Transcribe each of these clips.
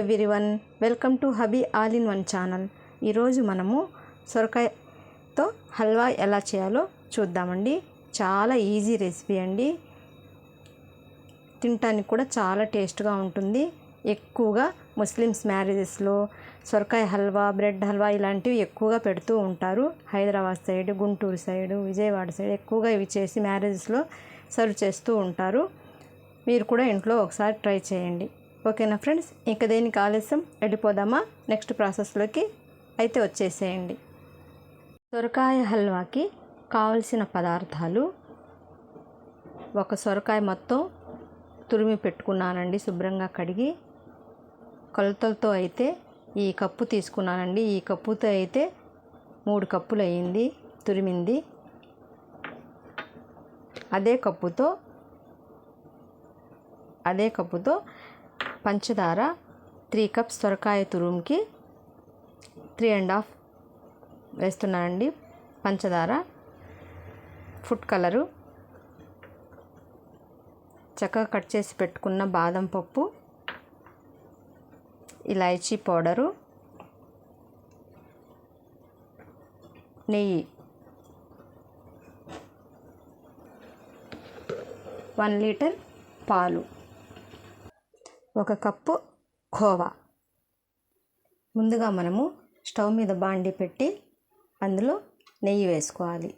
Everyone welcome to hobby all in one channel ఈరోజు మనము సొరకాయతో హల్వా ఎలా చేయాలో చూద్దామండి. చాలా ఈజీ రెసిపీ అండి. తినటానికి కూడా చాలా టేస్ట్గా ఉంటుంది. ఎక్కువగా ముస్లిమ్స్ మ్యారేజెస్లో సొరకాయ హల్వా బ్రెడ్ హల్వా ఇలాంటివి ఎక్కువగా పెడుతూ ఉంటారు. Hyderabad side Guntur side Vijayawada side ఎక్కువగా ఇవి చేసి మ్యారేజెస్లో సర్వ్ చేస్తూ ఉంటారు. మీరు కూడా ఇంట్లో ఒకసారి ట్రై చేయండి. ఓకేనా ఫ్రెండ్స్? ఇంకా దేనికి ఆలస్యం. వెళ్ళిపోదామా? నెక్స్ట్ ప్రాసెస్లోకి అయితే వచ్చేసేయండి. సొరకాయ హల్వాకి కావలసిన పదార్థాలు. ఒక సొరకాయ మొత్తం తురిమి పెట్టుకున్నానండి శుభ్రంగా కడిగి. కొలతలతో అయితే ఈ కప్పు తీసుకున్నానండి. ఈ కప్పుతో అయితే మూడు కప్పులు అయ్యింది తురిమింది. అదే కప్పుతో అదే కప్పుతో పంచదార త్రీ కప్స్ సొరకాయ తురుముకి త్రీ అండ్ హాఫ్ వేస్తున్నానండి. పంచదార ఫుడ్ కలరు చక్కగా కట్ చేసి పెట్టుకున్న బాదం పప్పు ఇలాచీ పౌడరు నెయ్యి వన్ లీటర్ పాలు. ఒక కప్పు కోవా. ముందుగా మనము స్టవ్ మీద బాండి పెట్టి అందులో నెయ్యి వేసుకోవాలి.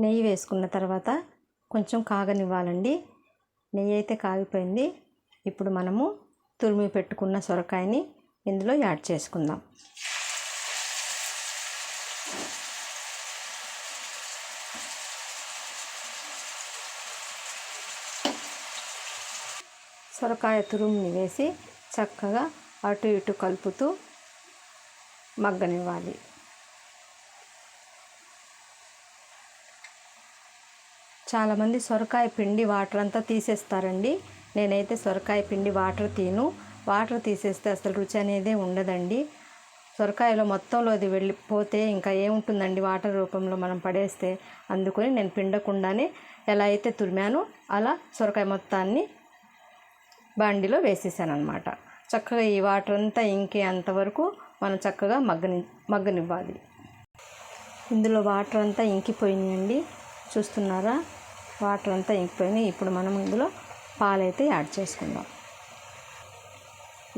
నెయ్యి వేసుకున్న తర్వాత కొంచెం కాగనివ్వాలండి. నెయ్యి అయితే కాగిపోయింది. ఇప్పుడు మనము తురిమి పెట్టుకున్న సొరకాయని ఇందులో యాడ్ చేసుకుందాం. సొరకాయ తురుముని వేసి చక్కగా అటు ఇటు కలుపుతూ మగ్గనివ్వాలి. చాలామంది సొరకాయ పిండి వాటర్ అంతా తీసేస్తారండి. నేనైతే సొరకాయ పిండి వాటర్ తీను. వాటర్ తీసేస్తే అసలు రుచి అనేది ఉండదండి. సొరకాయలో మొత్తంలో అది వెళ్ళిపోతే ఇంకా ఏముంటుందండి వాటర్ రూపంలో మనం పడేస్తే? అందుకని నేను పిండకుండానే ఎలా అయితే తురిమానో అలా సొరకాయ మొత్తాన్ని బాండిలో వేసేసాను అనమాట చక్కగా ఈ వాటర్ అంతా ఇంకే అంతవరకు మనం చక్కగా మగ్గని మగ్గనివ్వాలి. ఇందులో వాటర్ అంతా ఇంకిపోయినాయండి. చూస్తున్నారా? వాటర్ అంతా ఇంకిపోయినాయి. ఇప్పుడు మనం ఇందులో పాలైతే యాడ్ చేసుకుందాం.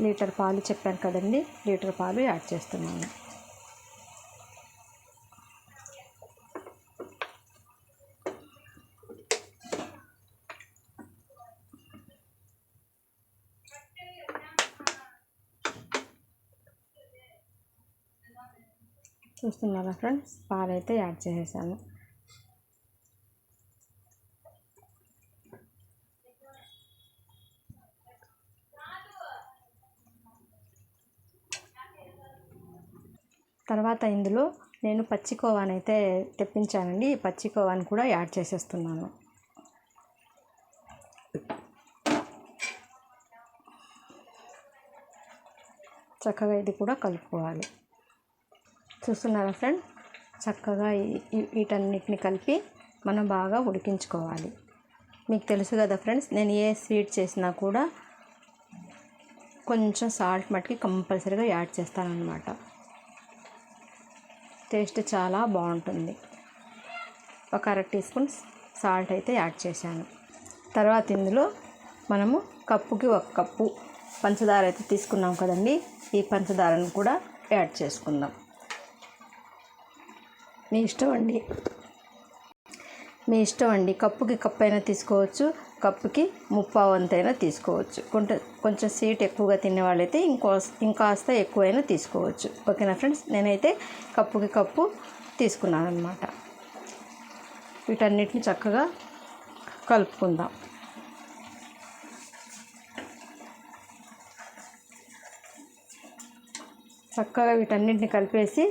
లీటర్ పాలు చెప్పాను కదండి లీటర్ పాలు యాడ్ చేస్తున్నాను. చూస్తున్నారా ఫ్రెండ్స్? పాలైతే యాడ్ చేసేసాను. తర్వాత ఇందులో నేను పచ్చికోవాని అయితే తెప్పించానండి. ఈ పచ్చికోవాని కూడా యాడ్ చేసేస్తున్నాను. చక్కగా ఇది కూడా కలుపుకోవాలి. చూస్తున్నారా ఫ్రెండ్? చక్కగా వీటన్నిటిని కలిపి మనం బాగా ఉడికించుకోవాలి. మీకు తెలుసు కదా ఫ్రెండ్స్ నేను ఏ స్వీట్ చేసినా కూడా కొంచెం సాల్ట్ మట్టికి కంపల్సరీగా యాడ్ చేస్తానన్నమాట. టేస్ట్ చాలా బాగుంటుంది. ఒక అర టీ స్పూన్ సాల్ట్ అయితే యాడ్ చేశాను. తర్వాత ఇందులో మనము కప్పుకి ఒక కప్పు పంచదార అయితే తీసుకున్నాం కదండి. ఈ పంచదారను కూడా యాడ్ చేసుకుందాం. మీ ఇష్టం అండి. మీ ఇష్టం అండి. కప్పుకి కప్పు అయినా తీసుకోవచ్చు. కప్పుకి ముప్పా వంతైనా తీసుకోవచ్చు. కొంత కొంచెం స్వీట్ ఎక్కువగా తినే వాళ్ళైతే ఇంకో ఇంకాస్త ఎక్కువైనా తీసుకోవచ్చు. ఓకేనా ఫ్రెండ్స్? నేనైతే కప్పుకి కప్పు తీసుకున్నాను అనమాట వీటన్నిటిని చక్కగా కలుపుకుందాం. చక్కగా వీటన్నిటిని కలిపేసి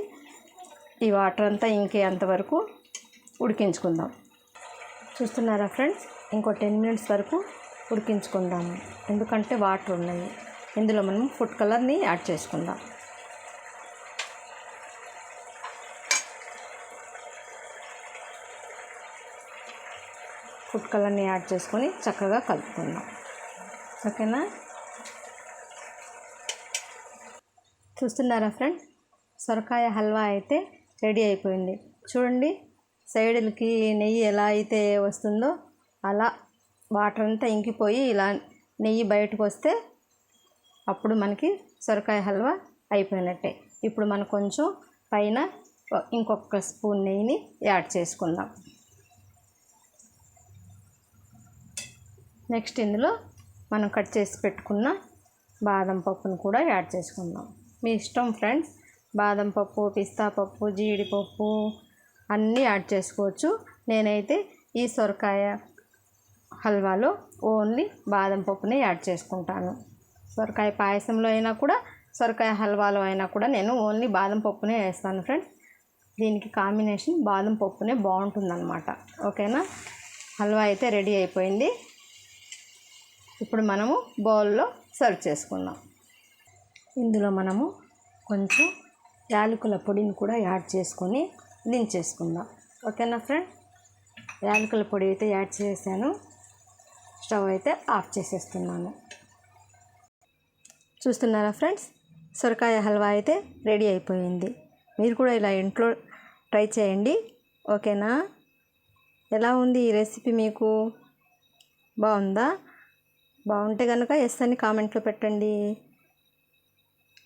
ఈ వాటర్ అంతా ఇంకే అంతవరకు ఉడికించుకుందాం. చూస్తున్నారా ఫ్రెండ్స్? ఇంకో టెన్ మినిట్స్ వరకు ఉడికించుకుందాము. ఎందుకంటే వాటర్ ఉన్నాయి. ఇందులో మనం ఫుడ్ కలర్ని యాడ్ చేసుకుందాం. ఫుడ్ కలర్ని యాడ్ చేసుకొని చక్కగా కలుపుకుందాం. ఓకేనా? చూస్తున్నారా ఫ్రెండ్? సొరకాయ హల్వా అయితే రెడీ అయిపోయింది. చూడండి సైడులకి నెయ్యి ఎలా అయితే వస్తుందో అలా వాటర్ అంతా ఇంకిపోయి ఇలా నెయ్యి బయటకు వస్తే అప్పుడు మనకి సొరకాయ హల్వా అయిపోయినట్టే. ఇప్పుడు మనం కొంచెం పైన ఇంకొక స్పూన్ నెయ్యిని యాడ్ చేసుకుందాం. నెక్స్ట్ ఇందులో మనం కట్ చేసి పెట్టుకున్న బాదం పప్పును కూడా యాడ్ చేసుకుందాం. మీ ఇష్టం ఫ్రెండ్స్ బాదం పప్పు పిస్తా పప్పు జీడిపప్పు అన్నీ యాడ్ చేసుకోవచ్చు. నేనైతే ఈ సొరకాయ హల్వాలో ఓన్లీ బాదం పప్పునే యాడ్ చేసుకుంటాను. సొరకాయ పాయసంలో అయినా కూడా సొరకాయ హల్వాలో అయినా కూడా నేను ఓన్లీ బాదం పప్పునే వేస్తాను ఫ్రెండ్స్. దీనికి కాంబినేషన్ బాదం పప్పునే బాగుంటుందన్నమాట. ఓకేనా? హల్వా అయితే రెడీ అయిపోయింది. ఇప్పుడు మనము బౌల్లో సర్వ్ చేసుకుందాం. ఇందులో మనము కొంచెం యాలకుల పొడిని కూడా యాడ్ చేసుకొని దించేసుకుందాం. ఓకేనా ఫ్రెండ్ యాలకుల పొడి అయితే యాడ్ చేశాను. స్టవ్ అయితే ఆఫ్ చేసేస్తున్నాను. చూస్తున్నారా ఫ్రెండ్స్? సొరకాయ హల్వా అయితే రెడీ అయిపోయింది. మీరు కూడా ఇలా ఇంట్లో ట్రై చేయండి. ఓకేనా? ఎలా ఉంది ఈ రెసిపీ మీకు? బాగుందా? బాగుంటే కనుక ఎస్ అని కామెంట్లో పెట్టండి.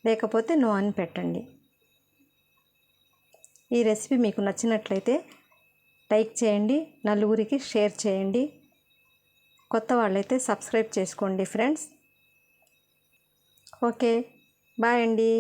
లేకపోతే నో అని పెట్టండి. ఈ రెసిపీ మీకు నచ్చినట్లయితే లైక్ చేయండి నలుగురికి షేర్ చేయండి. కొత్త వాళ్ళైతే సబ్స్క్రైబ్ చేసుకోండి ఫ్రెండ్స్. ఓకే బాయ్ అండి.